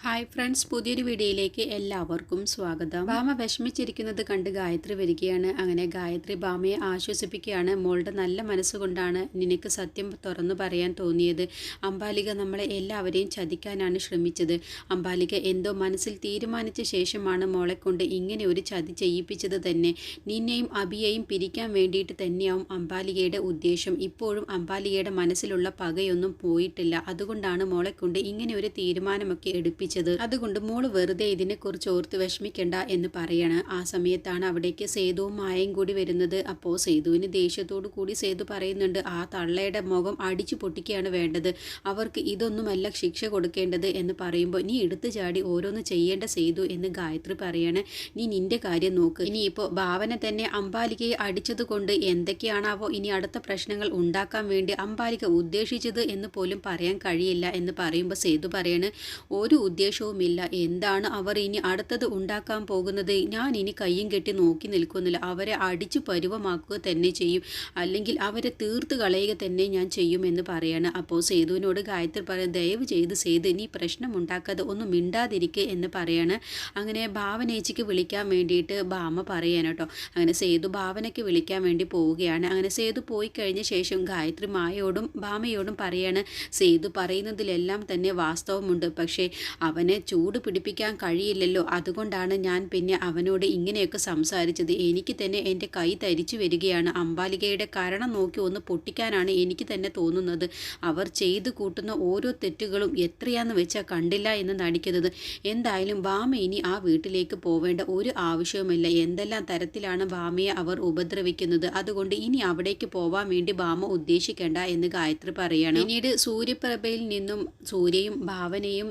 Hi friends പുതിയൊരു വീഡിയോയിലേക്ക് എല്ലാവർക്കും സ്വാഗതം. ഭാമ വിഷമിച്ചിരിക്കുന്നത് കണ്ട് ഗായത്രി വരികയാണ്. അങ്ങനെ ഗായത്രി ഭാമയെ ആശ്വസിപ്പിക്കുകയാണ്. മോളുടെ നല്ല മനസ്സുകൊണ്ടാണ് നിനക്ക് സത്യം തുറന്നു പറയാൻ തോന്നിയത്. അംബാലിക നമ്മളെ എല്ലാവരെയും ചതിക്കാനാണ് ശ്രമിച്ചത്. അംബാലിക എന്തോ മനസ്സിൽ തീരുമാനിച്ച ശേഷമാണ് മോളെ കൊണ്ട് ഇങ്ങനെ ഒരു ചതി ചെയ്യിപ്പിച്ചത് തന്നെ. നിന്നെയും അബിയെയും പിരിക്കാൻ വേണ്ടിയിട്ട് തന്നെയാവും അംബാലികയുടെ ഉദ്ദേശം. ഇപ്പോഴും അംബാലികയുടെ മനസ്സിലുള്ള പകയൊന്നും പോയിട്ടില്ല. അതുകൊണ്ടാണ് മോളെ കൊണ്ട് ഇങ്ങനെ ഒരു തീരുമാനമൊക്കെ എടുപ്പിച്ചത്. അതുകൊണ്ട് മോൾ വെറുതെ ഇതിനെക്കുറിച്ച് ഓർത്ത് വിഷമിക്കണ്ട എന്ന് പറയാണ്. ആ സമയത്താണ് അവിടേക്ക് സേതുവും മായയും കൂടി വരുന്നത്. അപ്പോൾ സേതുവിന് ദേഷ്യത്തോടു കൂടി സേതു പറയുന്നുണ്ട് ആ തള്ളയുടെ മുഖം അടിച്ചു പൊട്ടിക്കുകയാണ് വേണ്ടത്. അവർക്ക് ഇതൊന്നുമല്ല ശിക്ഷ കൊടുക്കേണ്ടത് എന്ന് പറയുമ്പോൾ നീ എടുത്തു ചാടി ഓരോന്ന് ചെയ്യേണ്ട സേതു എന്ന് ഗായത്രി പറയാണ്. നീ നിന്റെ കാര്യം നോക്ക്. ഇനിയിപ്പോൾ ഭാവന തന്നെ അമ്പാലികയെ അടിച്ചത് കൊണ്ട് എന്തൊക്കെയാണാവോ ഇനി അടുത്ത പ്രശ്നങ്ങൾ ഉണ്ടാക്കാൻ വേണ്ടി അമ്പാലിക ഉദ്ദേശിച്ചത് എന്ന് പോലും പറയാൻ കഴിയില്ല എന്ന് പറയുമ്പോൾ സേതു പറയാണ്. ഒരു ഉദ്ദേശവുമില്ല. എന്താണ് അവർ ഇനി അടുത്തത് ഉണ്ടാക്കാൻ പോകുന്നത്? ഞാൻ ഇനി കയ്യും കെട്ടി നോക്കി നിൽക്കുന്നില്ല. അവരെ അടിച്ചു പരുവമാക്കുക തന്നെ ചെയ്യും. അല്ലെങ്കിൽ അവരെ തീർത്ത് കളയുക തന്നെ ഞാൻ ചെയ്യുമെന്ന് പറയാണ്. അപ്പോൾ സേതുവിനോട് ഗായത്രി പറയാൻ ദയവ് ചെയ്ത് സേതു നീ പ്രശ്നം ഉണ്ടാക്കാതെ ഒന്നും മിണ്ടാതിരിക്കുക എന്ന് പറയാണ്. അങ്ങനെ ഭാവനേച്ചിക്ക് വിളിക്കാൻ വേണ്ടിയിട്ട് ഭാമ പറയാണ് കേട്ടോ. അങ്ങനെ സേതു ഭാവനയ്ക്ക് വിളിക്കാൻ വേണ്ടി പോവുകയാണ്. അങ്ങനെ സേതു പോയി കഴിഞ്ഞ ശേഷം ഗായത്രി മായയോടും ഭാമയോടും പറയാണ് സേതു പറയുന്നതിലെല്ലാം തന്നെ വാസ്തവമുണ്ട്. പക്ഷേ അവനെ ചൂട് പിടിപ്പിക്കാൻ കഴിയില്ലല്ലോ. അതുകൊണ്ടാണ് ഞാൻ പിന്നെ അവനോട് ഇങ്ങനെയൊക്കെ സംസാരിച്ചത്. എനിക്ക് തന്നെ എന്റെ കൈ തരിച്ചു വരികയാണ്. അമ്പാലികയുടെ കാരണം നോക്കി ഒന്ന് പൊട്ടിക്കാനാണ് എനിക്ക് തന്നെ തോന്നുന്നത്. അവർ ചെയ്തു കൂട്ടുന്ന ഓരോ തെറ്റുകളും എത്രയാന്ന് വെച്ചാൽ കണ്ടില്ല എന്ന് നടിക്കുന്നത്. എന്തായാലും ഭാമ ഇനി ആ വീട്ടിലേക്ക് പോവേണ്ട ഒരു ആവശ്യവുമില്ല. എന്തെല്ലാം തരത്തിലാണ് ഭാമയെ അവർ ഉപദ്രവിക്കുന്നത്? അതുകൊണ്ട് ഇനി അവിടേക്ക് പോവാൻ വേണ്ടി ഭാമ ഉദ്ദേശിക്കേണ്ട എന്ന് ഗായത്രി പറയാണ്. പിന്നീട് സൂര്യപ്രഭയിൽ നിന്നും സൂര്യയും ഭാവനയും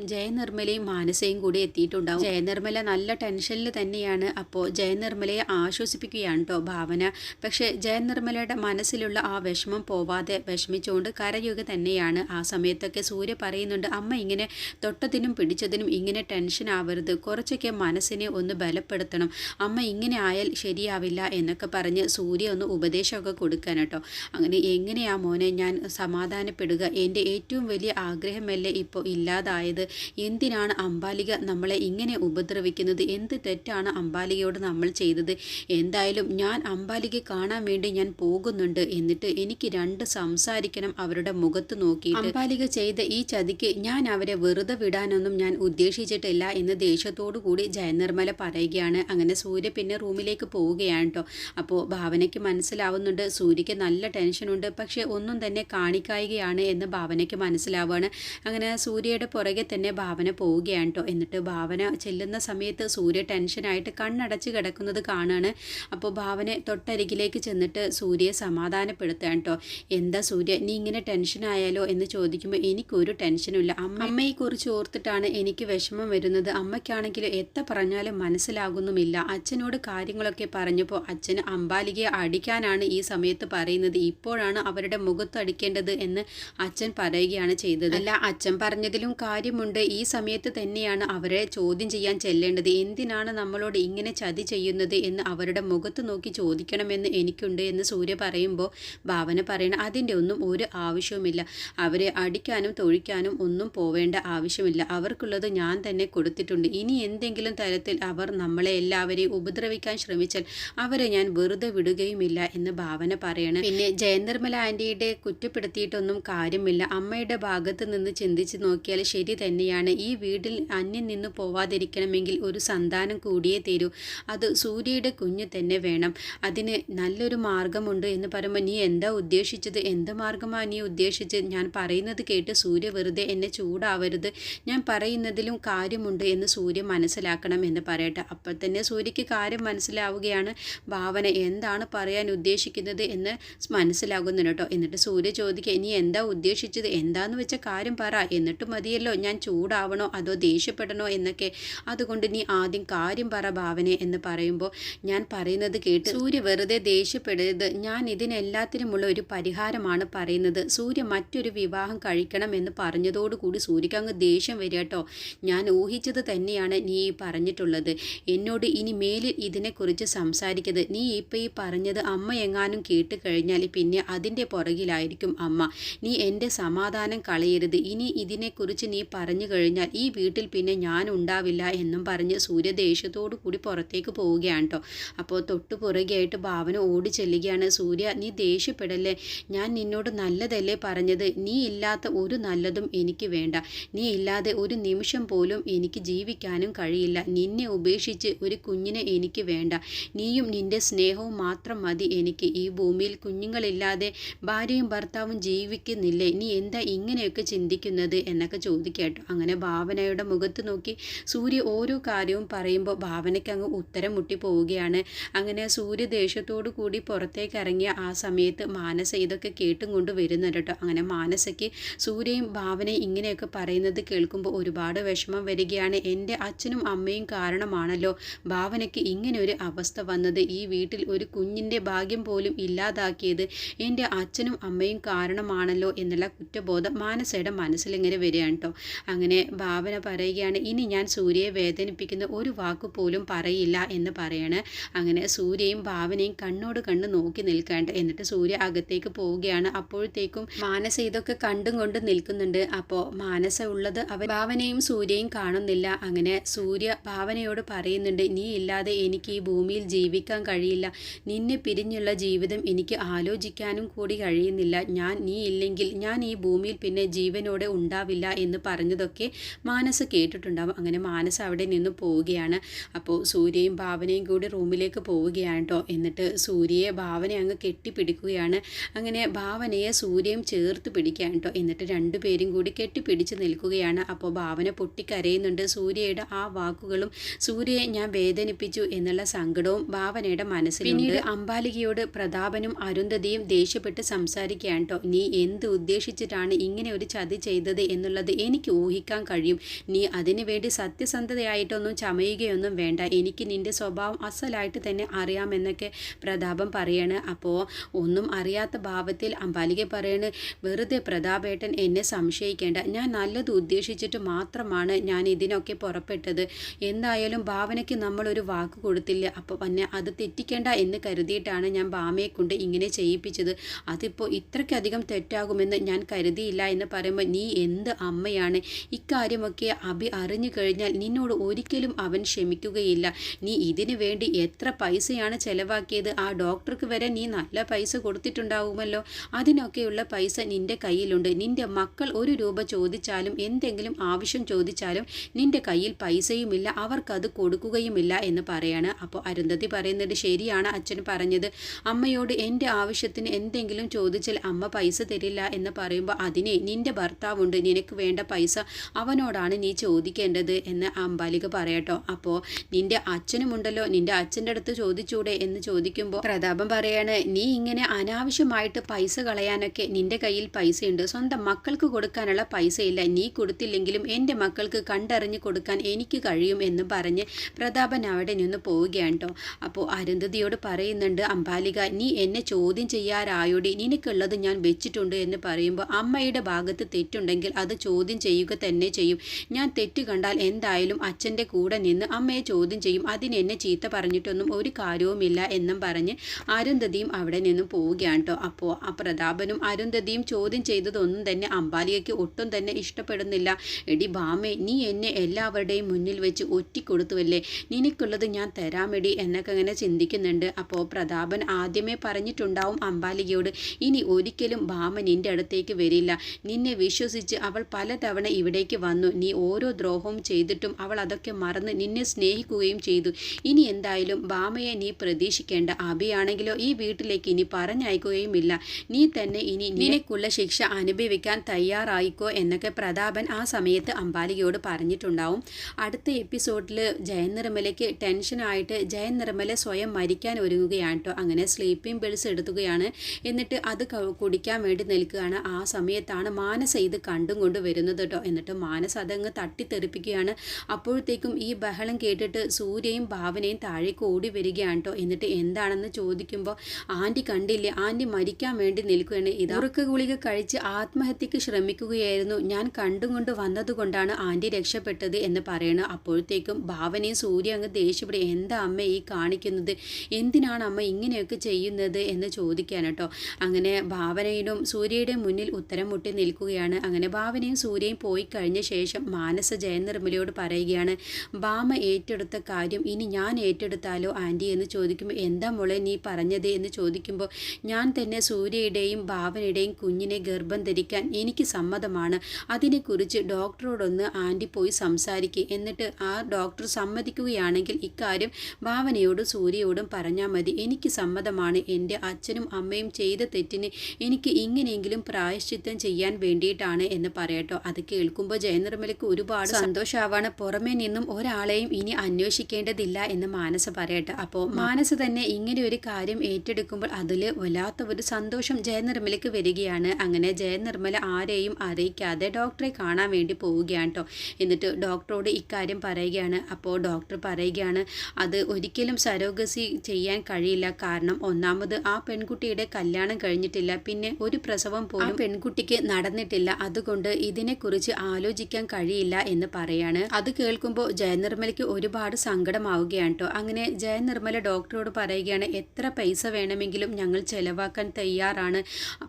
ജയനിർമ്മലയും മാനസയും കൂടി എത്തിയിട്ടുണ്ടാവും. ജയനിർമ്മല നല്ല ടെൻഷനിൽ തന്നെയാണ്. അപ്പോൾ ജയനിർമ്മലയെ ആശ്വസിപ്പിക്കുകയാണ് കേട്ടോ ഭാവന. പക്ഷേ ജയനിർമ്മലയുടെ മനസ്സിലുള്ള ആ വിഷമം പോവാതെ വിഷമിച്ചുകൊണ്ട് കരയുക തന്നെയാണ്. ആ സമയത്തൊക്കെ സൂര്യ പറയുന്നുണ്ട് അമ്മ ഇങ്ങനെ തൊട്ടതിനും പിടിച്ചതിനും ഇങ്ങനെ ടെൻഷൻ ആവരുത്. കുറച്ചൊക്കെ മനസ്സിനെ ഒന്ന് ബലപ്പെടുത്തണം. അമ്മ ഇങ്ങനെ ആയാൽ ശരിയാവില്ല എന്നൊക്കെ പറഞ്ഞ് സൂര്യ ഒന്ന് ഉപദേശമൊക്കെ കൊടുക്കാൻ കേട്ടോ അങ്ങനെ എങ്ങനെയാ മോനെ ഞാൻ സമാധാനപ്പെടുക? എന്റെ ഏറ്റവും വലിയ ആഗ്രഹമല്ലേ ഇപ്പോൾ ഇല്ലാതായത്? എന്തിനാണ് അംബാലിക നമ്മളെ ഇങ്ങനെ ഉപദ്രവിക്കുന്നത്? എന്ത് തെറ്റാണ് അംബാലികയോട് നമ്മൾ ചെയ്തത്? എന്തായാലും ഞാൻ അംബാലികയെ കാണാൻ വേണ്ടി ഞാൻ പോകുന്നുണ്ട് എന്നിട്ട് എനിക്ക് രണ്ട് സംസാരിക്കണം അവരുടെ മുഖത്ത് നോക്കി അംബാലിക ചെയ്ത ഈ ചതിക്ക് ഞാൻ അവരെ വെറുതെ വിടാനൊന്നും ഞാൻ ഉദ്ദേശിച്ചിട്ടില്ല എന്ന് ദേഷ്യത്തോടു കൂടി ജയനിർമ്മല പറയുകയാണ്. അങ്ങനെ സൂര്യ പിന്നെ റൂമിലേക്ക് പോവുകയാണ് കേട്ടോ. അപ്പോൾ ഭാവനയ്ക്ക് മനസ്സിലാവുന്നുണ്ട് സൂര്യയ്ക്ക് നല്ല ടെൻഷനുണ്ട്. പക്ഷേ ഒന്നും തന്നെ കാണിക്കായികയാണ് എന്ന് ഭാവനയ്ക്ക് മനസ്സിലാവുകയാണ് അങ്ങനെ സൂര്യയുടെ പുറകെ തന്നെ ഭാവന പോവുകയാണ് കേട്ടോ എന്നിട്ട് ഭാവന ചെല്ലുന്ന സമയത്ത് സൂര്യ ടെൻഷനായിട്ട് കണ്ണടച്ച് കിടക്കുന്നത് കാണാണ്. അപ്പോൾ ഭാവന തൊട്ടരികിലേക്ക് ചെന്നിട്ട് സൂര്യയെ സമാധാനപ്പെടുത്തുകയാണ് കേട്ടോ എന്താ സൂര്യ നീ ഇങ്ങനെ ടെൻഷനായാലോ എന്ന് ചോദിക്കുമ്പോൾ എനിക്കൊരു ടെൻഷനുമില്ല അമ്മ അമ്മയെക്കുറിച്ച് ഓർത്തിട്ടാണ് എനിക്ക് വിഷമം വരുന്നത്. അമ്മയ്ക്കാണെങ്കിൽ എത്ര പറഞ്ഞാലും മനസ്സിലാകുന്നുമില്ല. അച്ഛനോട് കാര്യങ്ങളൊക്കെ പറഞ്ഞപ്പോൾ അച്ഛന് അമ്പാലികയെ അടിക്കാനാണ് ഈ സമയത്ത് പറയുന്നത്. ഇപ്പോഴാണ് അവരുടെ മുഖത്തടിക്കേണ്ടത് എന്ന് അച്ഛൻ പറയുകയാണ് ചെയ്തത്. അല്ല അച്ഛൻ പറഞ്ഞതിലും കാര്യമുണ്ട്. ഈ സമയത്ത് തന്നെയാണ് അവരെ ചോദ്യം ചെയ്യാൻ ചെല്ലേണ്ടത്. എന്തിനാണ് നമ്മളോട് ഇങ്ങനെ ചതി ചെയ്യുന്നത് എന്ന് അവരുടെ മുഖത്ത് നോക്കി ചോദിക്കണമെന്ന് എനിക്കുണ്ട് എന്ന് സൂര്യ പറയുമ്പോൾ ഭാവന പറയണം അതിന്റെ ഒന്നും ഒരു ആവശ്യവുമില്ല. അവരെ അടിക്കാനും തൊഴിക്കാനും ഒന്നും പോവേണ്ട ആവശ്യമില്ല. അവർക്കുള്ളത് ഞാൻ തന്നെ കൊടുത്തിട്ടുണ്ട്. ഇനി എന്തെങ്കിലും തരത്തിൽ അവർ നമ്മളെ എല്ലാവരെയും ഉപദ്രവിക്കാൻ ശ്രമിച്ചാൽ അവരെ ഞാൻ വെറുതെ വിടുകയുമില്ല എന്ന് ഭാവന പറയണം. പിന്നെ ജയനിർമ്മല ആന്റിയുടെ കുറ്റപ്പെടുത്തിയിട്ടൊന്നും കാര്യമില്ല. അമ്മയുടെ ഭാഗത്ത് നിന്ന് ചിന്തിച്ച് നോക്കിയാൽ ശരി തന്നെയാണ്. ഈ വീട്ടിൽ അന്യം നിന്ന് പോവാതിരിക്കണമെങ്കിൽ ഒരു സന്താനം കൂടിയേ തീരൂ. അത് സൂര്യയുടെ കുഞ്ഞ് തന്നെ വേണം. അതിന് നല്ലൊരു മാർഗമുണ്ട് എന്ന് പറയുമ്പോൾ നീ എന്താ ഉദ്ദേശിച്ചത്? എന്ത് മാർഗമാണ് നീ ഉദ്ദേശിച്ചത്? ഞാൻ പറയുന്നത് കേട്ട് സൂര്യ വെറുതെ എന്നെ ചൂടാവരുത്. ഞാൻ പറയുന്നതിലും കാര്യമുണ്ട് എന്ന് സൂര്യ മനസ്സിലാക്കണം എന്ന് പറയട്ടെ. അപ്പോൾ തന്നെ സൂര്യക്ക് കാര്യം മനസ്സിലാവുകയാണ്. ഭാവന എന്താണ് പറയാൻ ഉദ്ദേശിക്കുന്നത് എന്ന് മനസ്സിലാകുന്നുണ്ട് കേട്ടോ. എന്നിട്ട് സൂര്യ ചോദിക്കുക നീ എന്താ ഉദ്ദേശിച്ചത്? എന്താന്ന് വെച്ച കാര്യം പറ. എന്നിട്ട് മതിയല്ലോ. ഞാൻ ചൂടാവണോ? അതോ ദേഷ്യപ്പെടണോ എന്നൊക്കെ. അതുകൊണ്ട് നീ ആദ്യം കാര്യം പറ ഭാവനെ എന്ന് പറയുമ്പോൾ ഞാൻ പറയുന്നത് കേട്ട് സൂര്യ വെറുതെ ദേഷ്യപ്പെടരുത്. ഞാൻ ഇതിനെല്ലാത്തിനുമുള്ള ഒരു പരിഹാരമാണ് പറയുന്നത്. സൂര്യ മറ്റൊരു വിവാഹം കഴിക്കണം എന്ന് പറഞ്ഞതോടുകൂടി സൂര്യക്ക് അങ്ങ് ദേഷ്യം വരിക കേട്ടോ. ഞാൻ ഊഹിച്ചത് തന്നെയാണ് നീ ഈ പറഞ്ഞിട്ടുള്ളത്. എന്നോട് ഇനി മേലിൽ ഇതിനെക്കുറിച്ച് സംസാരിക്കരുത്. നീ ഇപ്പോൾ ഈ പറഞ്ഞത് അമ്മ എങ്ങാനും കേട്ട് കഴിഞ്ഞാൽ പിന്നെ അതിന്റെ പുറകിലായിരിക്കും അമ്മ. നീ എന്റെ സമാധാനം കളയരുത്. ഇനി ഇതിനെക്കുറിച്ച് നീ പറഞ്ഞു കഴിഞ്ഞാൽ ഈ വീട്ടിൽ പിന്നെ ഞാൻ ഉണ്ടാവില്ല എന്നും പറഞ്ഞ് സൂര്യ ദേഷ്യത്തോടു കൂടി പുറത്തേക്ക് പോവുകയാണ് കേട്ടോ അപ്പോൾ തൊട്ടു പുറകെയായിട്ട് ഭാവന ഓടി ചെല്ലുകയാണ്. സൂര്യ നീ ദേഷ്യപ്പെടല്ലേ? ഞാൻ നിന്നോട് നല്ലതല്ലേ പറഞ്ഞത്? നീ ഇല്ലാത്ത ഒരു നല്ലതും എനിക്ക് വേണ്ട. നീ ഇല്ലാതെ ഒരു നിമിഷം പോലും എനിക്ക് ജീവിക്കാനും കഴിയില്ല. നിന്നെ ഉപേക്ഷിച്ച് ഒരു കുഞ്ഞിനെ എനിക്ക് വേണ്ട. നീയും നിന്റെ സ്നേഹവും മാത്രം മതി എനിക്ക്. ഈ ഭൂമിയിൽ കുഞ്ഞുങ്ങളില്ലാതെ ഭാര്യയും ഭർത്താവും ജീവിക്കുന്നില്ലേ? നീ എന്താ ഇങ്ങനെയൊക്കെ ചിന്തിക്കുന്നത്? എന്നൊക്കെ ചോദിക്കട്ടോ അങ്ങനെ ഭാവനയുടെ മുഖത്ത് നോക്കി സൂര്യ ഓരോ കാര്യവും പറയുമ്പോൾ ഭാവനയ്ക്ക് അങ്ങ് ഉത്തരം മുട്ടി പോവുകയാണ് അങ്ങനെ സൂര്യ ദേഷ്യത്തോടു കൂടി പുറത്തേക്ക് ഇറങ്ങിയ ആ സമയത്ത് മാനസ ഇതൊക്കെ കേട്ടും കൊണ്ട് വരുന്നുണ്ട് കേട്ടോ. അങ്ങനെ മാനസയ്ക്ക് സൂര്യയും ഭാവനയും ഇങ്ങനെയൊക്കെ പറയുന്നത് കേൾക്കുമ്പോൾ ഒരുപാട് വിഷമം വരികയാണ്. എന്റെ അച്ഛനും അമ്മയും കാരണമാണല്ലോ ഭാവനയ്ക്ക് ഇങ്ങനെ ഒരു അവസ്ഥ വന്നത്. ഈ വീട്ടിൽ ഒരു കുഞ്ഞിന്റെ ഭാഗ്യം പോലും ഇല്ലാതാക്കിയത് എന്റെ അച്ഛനും അമ്മയും കാരണമാണല്ലോ എന്നുള്ള കുറ്റബോധം മാനസയുടെ മനസ്സിലിങ്ങനെ വരികയാണ് കേട്ടോ. അങ്ങനെ ഭാവന പറയുകയാണ് ഇനി ഞാൻ സൂര്യയെ വേദനിപ്പിക്കുന്ന ഒരു വാക്ക് പോലും പറയില്ല എന്ന് പറയാണ്. അങ്ങനെ സൂര്യയും ഭാവനയും കണ്ണോട് കണ്ണ് നോക്കി നിൽക്കാണ്ട്. എന്നിട്ട് സൂര്യ അകത്തേക്ക് പോവുകയാണ്. അപ്പോഴത്തേക്കും മാനസ ഇതൊക്കെ കണ്ടും കൊണ്ട് നിൽക്കുന്നുണ്ട്. അപ്പോൾ മാനസ ഉള്ളത് അവ ഭാവനയും സൂര്യയും കാണുന്നില്ല. അങ്ങനെ സൂര്യ ഭാവനയോട് പറയുന്നുണ്ട് നീ ഇല്ലാതെ എനിക്ക് ഈ ഭൂമിയിൽ ജീവിക്കാൻ കഴിയില്ല. നിന്നെ പിരിഞ്ഞുള്ള ജീവിതം എനിക്ക് ആലോചിക്കാനും കൂടി കഴിയുന്നില്ല. ഞാൻ നീ ഇല്ലെങ്കിൽ ഞാൻ ഈ ഭൂമിയിൽ പിന്നെ ജീവനോടെ ഉണ്ടാവില്ല എന്ന് പറഞ്ഞതൊക്കെ മാനസ് കേട്ടിട്ടുണ്ടാവും. അങ്ങനെ മാനസ് അവിടെ നിന്ന് പോവുകയാണ്. അപ്പോൾ സൂര്യയും ഭാവനയും കൂടി റൂമിലേക്ക് പോവുകയാണ് കേട്ടോ എന്നിട്ട് സൂര്യയെ ഭാവന അങ്ങ് കെട്ടിപ്പിടിക്കുകയാണ്. അങ്ങനെ ഭാവനയെ സൂര്യയും ചേർത്ത് പിടിക്കുകയാണ് കേട്ടോ എന്നിട്ട് രണ്ടുപേരും കൂടി കെട്ടിപ്പിടിച്ച് നിൽക്കുകയാണ്. അപ്പോൾ ഭാവന പൊട്ടിക്കരയുന്നുണ്ട്. സൂര്യയുടെ ആ വാക്കുകളും സൂര്യയെ ഞാൻ വേദനിപ്പിച്ചു എന്നുള്ള സങ്കടവും ഭാവനയുടെ മനസ്സിൽ പിന്നീട് അംബാലികയോട് പ്രതാപനും അരുന്ധതിയും ദേഷ്യപ്പെട്ട് സംസാരിക്കുകയാണ് കേട്ടോ നീ എന്ത് ഉദ്ദേശിച്ചിട്ടാണ് ഇങ്ങനെ ഒരു ചതി ചെയ്തത്? എന്നുള്ളത് എനിക്ക് ഊഹിക്കാൻ കഴിയും. നീ അതിനു വേണ്ടി സത്യസന്ധതയായിട്ടൊന്നും ചമയുകയൊന്നും വേണ്ട. എനിക്ക് നിന്റെ സ്വഭാവം അസലായിട്ട് തന്നെ അറിയാമെന്നൊക്കെ പ്രതാപം പറയാണ്. അപ്പോൾ ഒന്നും അറിയാത്ത ഭാവത്തിൽ അമ്പാലിക പറയാണ് വെറുതെ പ്രതാപേട്ടൻ എന്നെ സംശയിക്കേണ്ട. ഞാൻ നല്ലത് ഉദ്ദേശിച്ചിട്ട് മാത്രമാണ് ഞാൻ ഇതിനൊക്കെ പുറപ്പെട്ടത്. എന്തായാലും ഭാവനയ്ക്ക് നമ്മളൊരു വാക്ക് കൊടുത്തില്ല. അപ്പോൾ പിന്നെ അത് തെറ്റിക്കേണ്ട എന്ന് കരുതിയിട്ടാണ് ഞാൻ ഭാമയെ കൊണ്ട് ഇങ്ങനെ ചെയ്യിപ്പിച്ചത്. അതിപ്പോൾ ഇത്രയ്ക്കധികം തെറ്റാകുമെന്ന് ഞാൻ കരുതിയില്ല എന്ന് പറയുമ്പോൾ നീ എന്ത് അമ്മയാണ്? ഇക്കാര്യമൊക്കെ അഭി അറിഞ്ഞു കഴിഞ്ഞാൽ നിന്നോട് ഒരിക്കലും അവൻ ക്ഷമിക്കുകയില്ല. നീ ഇതിനു വേണ്ടി എത്ര പൈസയാണ് ചെലവാക്കിയത്? ആ ഡോക്ടർക്ക് വരെ നീ നല്ല പൈസ കൊടുത്തിട്ടുണ്ടാവുമല്ലോ. അതിനൊക്കെയുള്ള പൈസ നിന്റെ കയ്യിലുണ്ട്. നിന്റെ മക്കൾ ഒരു രൂപ ചോദിച്ചാലും എന്തെങ്കിലും ആവശ്യം ചോദിച്ചാലും നിന്റെ കയ്യിൽ പൈസയുമില്ല. അവർക്കത് കൊടുക്കുകയുമില്ല എന്ന് പറയാണ്. അപ്പോൾ അരുന്ധതി പറയുന്നത് ശരിയാണ് അച്ഛൻ പറഞ്ഞത്. അമ്മയോട് എന്റെ ആവശ്യത്തിന് എന്തെങ്കിലും ചോദിച്ചാൽ അമ്മ പൈസ തരില്ല എന്ന് പറയുമ്പോൾ അതിനെ നിന്റെ ഭർത്താവുണ്ട്. നിനക്ക് വേണ്ട പൈസ അവനോടാണ് നീ ചോദിക്കേണ്ടത് എന്ന് അമ്പാലിക പറയട്ടോ. അപ്പോൾ നിന്റെ അച്ഛനുമുണ്ടല്ലോ നിന്റെ അച്ഛന്റെ അടുത്ത് ചോദിച്ചൂടെ എന്ന് ചോദിക്കുമ്പോൾ പ്രതാപം പറയാണ് നീ ഇങ്ങനെ അനാവശ്യമായിട്ട് പൈസ കളയാനൊക്കെ നിന്റെ കയ്യിൽ പൈസയുണ്ട്. സ്വന്തം മക്കൾക്ക് കൊടുക്കാനുള്ള പൈസയില്ല. നീ കൊടുത്തില്ലെങ്കിലും എന്റെ മക്കൾക്ക് കണ്ടറിഞ്ഞ് കൊടുക്കാൻ എനിക്ക് കഴിയും എന്ന് പറഞ്ഞ് പ്രതാപൻ അവിടെ നിന്ന് പോവുകയാണ് കേട്ടോ. അപ്പോൾ അരുന്ധതിയോട് പറയുന്നുണ്ട് അമ്പാലിക നീ എന്നെ ചോദ്യം ചെയ്യാറായോടി. നിനക്കുള്ളത് ഞാൻ വെച്ചിട്ടുണ്ട് എന്ന് പറയുമ്പോൾ അമ്മയുടെ ഭാഗത്ത് തെറ്റുണ്ടെങ്കിൽ അത് ചോദ്യം ചെയ്യുക തന്നെ ചെയ്യും. ഞാൻ തെറ്റ് കണ്ടാൽ എന്തായാലും അച്ഛന്റെ കൂടെ നിന്ന് അമ്മയെ ചോദ്യം ചെയ്യും. അതിനെന്നെ ചീത്ത പറഞ്ഞിട്ടൊന്നും ഒരു കാര്യവുമില്ല എന്നും പറഞ്ഞ് അരുന്ധതിയും അവിടെ നിന്നും പോവുകയാണ് കേട്ടോ അപ്പോൾ ആ പ്രതാപനും അരുന്ധതിയും ചോദ്യം ചെയ്തതൊന്നും തന്നെ അമ്പാലികയ്ക്ക് ഒട്ടും തന്നെ ഇഷ്ടപ്പെടുന്നില്ല. എടി ബാമേ നീ എന്നെ എല്ലാവരുടെയും മുന്നിൽ വെച്ച് ഒറ്റിക്കൊടുത്തുവല്ലേ? നിനക്കുള്ളത് ഞാൻ തരാമെടി എന്നൊക്കെ അങ്ങനെ ചിന്തിക്കുന്നുണ്ട്. അപ്പോൾ പ്രതാപൻ ആദ്യമേ പറഞ്ഞിട്ടുണ്ടാവും അമ്പാലികയോട് ഇനി ഒരിക്കലും ഭാമ നിന്റെ അടുത്തേക്ക് വരില്ല. നിന്നെ വിശ്വസിച്ച് അവൾ പലതവണ ഇവിടേക്ക് വന്നു. നീ ഓരോ ദ്രോഹവും ചെയ്തിട്ടും അവൾ അതൊക്കെ മറന്ന് നിന്നെ സ്നേഹിക്കുകയും ചെയ്തു. ഇനി എന്തായാലും ബാമയെ നീ പ്രതീക്ഷിക്കേണ്ട. അഭിയാണെങ്കിലോ ഈ വീട്ടിലേക്ക് ഇനി പറഞ്ഞയക്കുകയുമില്ല. നീ തന്നെ ഇനി നിനക്കുള്ള ശിക്ഷ അനുഭവിക്കാൻ തയ്യാറായിക്കോ എന്നൊക്കെ പ്രതാപൻ ആ സമയത്ത് അമ്പാലികയോട് പറഞ്ഞിട്ടുണ്ടാവും. അടുത്ത എപ്പിസോഡിൽ ജയൻ നിർമ്മലയ്ക്ക് ടെൻഷനായിട്ട് ജയൻ നിർമ്മല സ്വയം മരിക്കാൻ ഒരുങ്ങുകയാണ് കേട്ടോ അങ്ങനെ സ്ലീപ്പിംഗ് പിൽസ് എടുത്തുകയാണ് എന്നിട്ട് അത് കുടിക്കാൻ വേണ്ടി നിൽക്കുകയാണ്. ആ സമയത്താണ് മാനസ ഇത് കണ്ടും കൊണ്ട് വരുന്നത് കേട്ടോ എന്നിട്ട് മാനസ് അതങ്ങ് തട്ടിത്തെറിപ്പിക്കുകയാണ്. അപ്പോഴത്തേക്കും ഈ ബഹളം കേട്ടിട്ട് സൂര്യയും ഭാവനയും താഴേക്ക് ഓടി വരികയാണ് കേട്ടോ എന്നിട്ട് എന്താണെന്ന് ചോദിക്കുമ്പോൾ ആന്റി കണ്ടില്ലേ? ആന്റി മരിക്കാൻ വേണ്ടി നിൽക്കുകയാണ്. ഇത് ഉറക്ക ഗുളിക കഴിച്ച് ആത്മഹത്യക്ക് ശ്രമിക്കുകയായിരുന്നു. ഞാൻ കണ്ടും കൊണ്ട് വന്നതുകൊണ്ടാണ് ആന്റി രക്ഷപ്പെട്ടത് എന്ന് പറയണം. അപ്പോഴത്തേക്കും ഭാവനയും സൂര്യ അങ്ങ് ദേഷ്യപ്പെടും എന്താ അമ്മ ഈ കാണിക്കുന്നത്? എന്തിനാണ് അമ്മ ഇങ്ങനെയൊക്കെ ചെയ്യുന്നത്? എന്ന് ചോദിക്കാൻ കേട്ടോ അങ്ങനെ ഭാവനയിലും സൂര്യയുടെ മുന്നിൽ ഉത്തരം മുട്ടി നിൽക്കുകയാണ്. അങ്ങനെ ഭാവനയും സൂര്യയും പോയി കഴിഞ്ഞ ശേഷം ശേഷം മാനസ ജയനിർമ്മലയോട് പറയുകയാണ് ബാമ ഏറ്റെടുത്ത കാര്യം ഇനി ഞാൻ ഏറ്റെടുത്താലോ ആന്റി? എന്ന് ചോദിക്കുമ്പോൾ എന്താ മോളെ നീ പറഞ്ഞത്? എന്ന് ചോദിക്കുമ്പോൾ ഞാൻ തന്നെ സൂര്യയുടെയും ഭാവനയുടെയും കുഞ്ഞിനെ ഗർഭം ധരിക്കാൻ എനിക്ക് സമ്മതമാണ്. അതിനെക്കുറിച്ച് ഡോക്ടറോടൊന്ന് ആന്റി പോയി സംസാരിക്കുക എന്നിട്ട് ആ ഡോക്ടർ സമ്മതിക്കുകയാണെങ്കിൽ ഇക്കാര്യം ഭാവനയോടും സൂര്യയോടും പറഞ്ഞാൽ മതി. എനിക്ക് സമ്മതമാണ്. എന്റെ അച്ഛനും അമ്മയും ചെയ്ത തെറ്റിന് എനിക്ക് ഇങ്ങനെയെങ്കിലും പ്രായശ്ചിത്തം ചെയ്യാൻ വേണ്ടിയിട്ടാണ് എന്ന് പറയട്ടോ. അത് കേൾക്കുമ്പോൾ ജയനിർമ്മലയ്ക്ക് ഒരുപാട് സന്തോഷമാവാണ്. പുറമേ നിന്നും ഒരാളെയും ഇനി അന്വേഷിക്കേണ്ടതില്ല എന്ന് മാനസ പറയട്ടെ. അപ്പോൾ മാനസ തന്നെ ഇങ്ങനെ ഒരു കാര്യം ഏറ്റെടുക്കുമ്പോൾ അതിൽ വല്ലാത്ത ഒരു സന്തോഷം ജയനിർമ്മലയ്ക്ക് വരികയാണ്. അങ്ങനെ ജയനിർമ്മല ആരെയും അറിയിക്കാതെ ഡോക്ടറെ കാണാൻ വേണ്ടി പോവുകയാണ് കേട്ടോ എന്നിട്ട് ഡോക്ടറോട് ഇക്കാര്യം പറയുകയാണ്. അപ്പോൾ ഡോക്ടർ പറയുകയാണ് അത് ഒരിക്കലും സരോഗസി ചെയ്യാൻ കഴിയില്ല. കാരണം ഒന്നാമത് ആ പെൺകുട്ടിയുടെ കല്യാണം കഴിഞ്ഞിട്ടില്ല. പിന്നെ ഒരു പ്രസവം പോലും പെൺകുട്ടിക്ക് നടന്നിട്ടില്ല. അതുകൊണ്ട് ഇതിനെക്കുറിച്ച് ആലോചിക്കാൻ കഴിയില്ല എന്ന് പറയാണ്. അത് കേൾക്കുമ്പോൾ ജയനിർമ്മലയ്ക്ക് ഒരുപാട് സങ്കടമാവുകയാണ് കേട്ടോ അങ്ങനെ ജയനിർമ്മല ഡോക്ടറോട് പറയുകയാണ് എത്ര പൈസ വേണമെങ്കിലും ഞങ്ങൾ ചെലവാക്കാൻ തയ്യാറാണ്.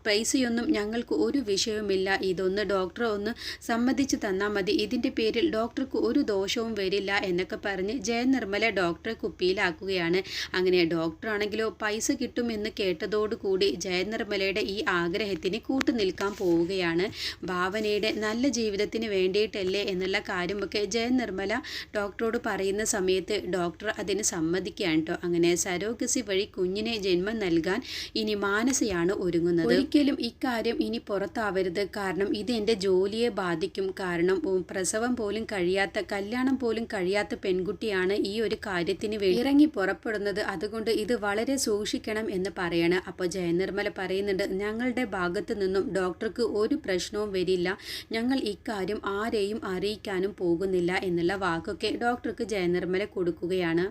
പൈസയൊന്നും ഞങ്ങൾക്ക് ഒരു വിഷയവുമില്ല. ഇതൊന്ന് ഡോക്ടർ ഒന്ന് സമ്മതിച്ച് തന്നാൽ മതി. ഇതിന്റെ പേരിൽ ഡോക്ടർക്ക് ഒരു ദോഷവും വരില്ല എന്നൊക്കെ പറഞ്ഞ് ജയനിർമ്മല ഡോക്ടറെ കുപ്പിയിലാക്കുകയാണ്. അങ്ങനെ ഡോക്ടറാണെങ്കിലോ പൈസ കിട്ടുമെന്ന് കേട്ടതോടുകൂടി ജയനിർമ്മലയുടെ ഈ ആഗ്രഹത്തിന് കൂട്ടുനിൽക്കാൻ പോവുകയാണ്. ഭാവനയുടെ നല്ല ജീവിതത്തിന് വേണ്ടിയിട്ടല്ലേ എന്നുള്ള കാര്യമൊക്കെ ജയനിർമ്മല ഡോക്ടറോട് പറയുന്ന സമയത്ത് ഡോക്ടർ അതിന് സമ്മതിക്കുകയാണ് കേട്ടോ. അങ്ങനെ സരോഗസി വഴി കുഞ്ഞിനെ ജന്മം നൽകാൻ ഇനി മാനസയാണ് ഒരുങ്ങുന്നത്. ഒരിക്കലും ഇക്കാര്യം ഇനി പുറത്താവരുത്. കാരണം ഇത് എന്റെ ജോലിയെ ബാധിക്കും. കാരണം പ്രസവം പോലും കഴിയാത്ത കല്യാണം പോലും കഴിയാത്ത പെൺകുട്ടിയാണ് ഈ ഒരു കാര്യത്തിന് വേണ്ടി ഇറങ്ങി പുറപ്പെടുന്നത്. അതുകൊണ്ട് ഇത് വളരെ സൂക്ഷിക്കണം എന്ന് പറയാണ്. അപ്പോൾ ജയനിർമ്മല പറയുന്നുണ്ട് ഞങ്ങളുടെ ഭാഗത്തു നിന്നും ഡോക്ടർക്ക് ഒരു പ്രശ്നവും വരില്ല. ഞങ്ങൾ ഇക്കാര്യം ആരെയും അറിയിക്കാനും പോകുന്നില്ല എന്നുള്ള വാക്കൊക്കെ ഡോക്ടർക്ക് ജയനിർമ്മല കൊടുക്കുകയാണ്.